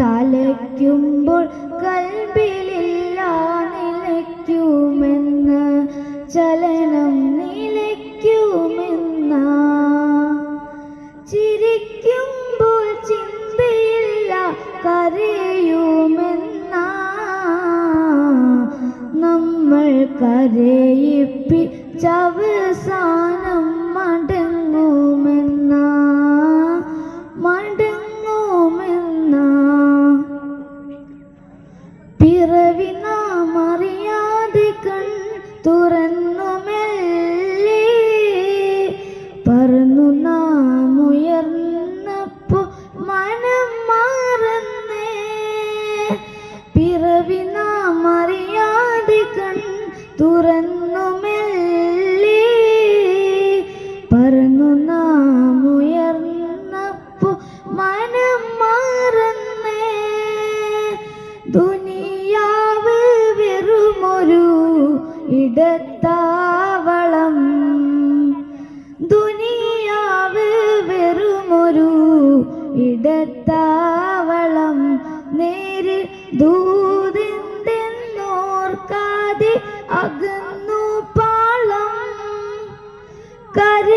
തലയ്ക്കുമ്പോൾ കൽബിലില്ല നിലയ്ക്കുമെന്ന് ചലനം നിലയ്ക്കുമെന്ന. ചിരിക്കുമ്പോൾ ചിന്തയില്ല കരയുമെന്ന. നമ്മൾ കരയിപ്പി ചവസാനം മട പിറവി നാം അറിയാതെ കൺ തുറന്നു മെല്ലെ. പറന്നു നാം ഉയർന്നപ്പോ മനം മാറുന്നേ. പിറവി നാം അറിയാതെ കൺ തുറന്നു മെല്ലെ. പറന്നു നാം ഉയർന്നപ്പോ മനം മാറുന്നേ. ഇടത്താവളം. ദുനിയാവ് വെറുമൊരു ഇടത്താവളം. നേര് ദൂതെന്തെന്നോർക്കാതെ അകന്നു പാളം. കര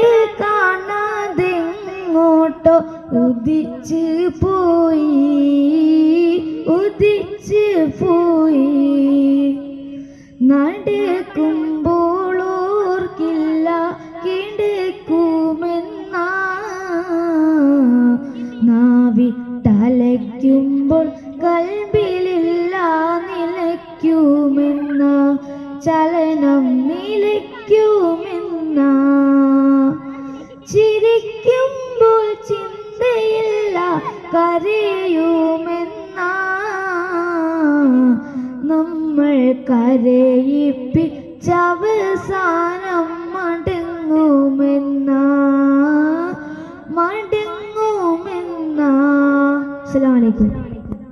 കാണാതെങ്ങോട്ടോ ഉദിച്ച് പോയി ഉദിച്ച് പോയി നടക്കുമ്പോൾ ഓർക്കില്ല കിടക്കുമെന്ന തലയ്ക്കുമ്പോൾ കൽബിലില്ല നിലയ്ക്കുമെന്ന. ചലനം നിലയ്ക്കുമെന്ന. ചിരിക്കുമ്പോൾ ചിന്തയില്ല കരയുമെന്ന. കരയിപ്പിച്ചവസാനം മടങ്ങുമെന്ന മടങ്ങുമെന്ന. അസ്സലാമു അലൈക്കും.